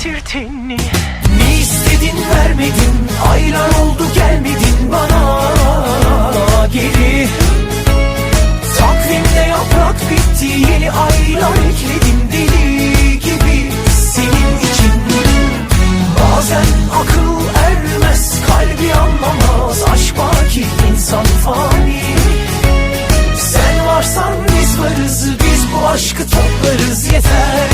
Titretir tenini Ne istedin vermedin Aylar oldu gelmedin bana. Geri. Takvimde yaprak bitti Yeni aylar ekledim deli gibi. Senin için Bazen akıl ermez Kalbi anlamaz Aşk baki insan fani. Sen varsan biz varız Biz bu aşkı toplarız Yeter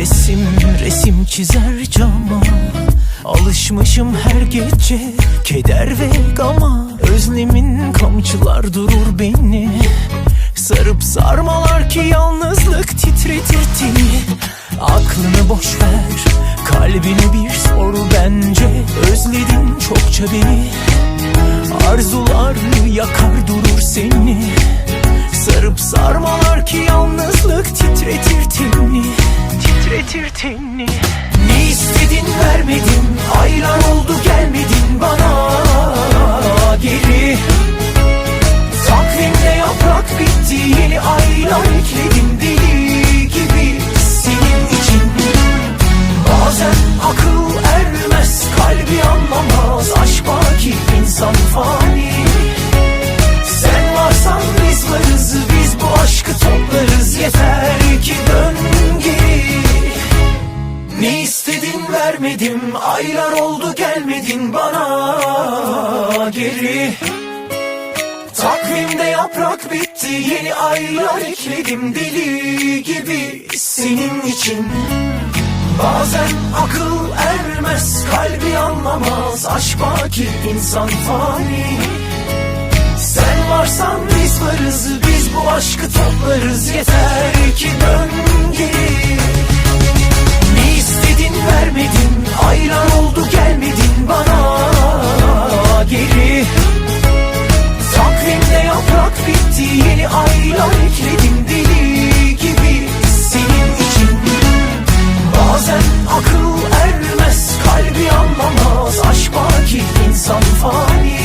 Nefesim resim çizer cama. Alışmışım her gece keder ve gama. Özlemin kamçılar durur beni. Sarıp sarmalar ki yalnızlık titretir teni. Aklını boş ver kalbine bir sor bence. Özledin çokça beni. Arzular yakar durur seni. Sarıp sarmalar ki yalnızlık titretir tenini Ne istedin vermedin Aylar oldu Aylar oldu gelmedin bana. Geri. Takvimde yaprak bitti Yeni aylar ekledim deli gibi Senin için. Bazen akıl ermez Kalbi anlamaz Aşk baki insan fani. Sen varsan biz varız Biz bu aşkı toplarız Yeter ki dön geri. Ne istedin vermedin Aylar oldu gelmedin bana. Geri. Takvimde yaprak bitti yeni aylar ekledim deli gibi. Senin için Bazen akıl ermez kalbi anlamaz aşk baki insan fani.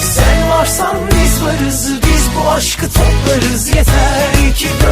Sen varsan biz varız biz bu aşkı toplarız yeter ki ben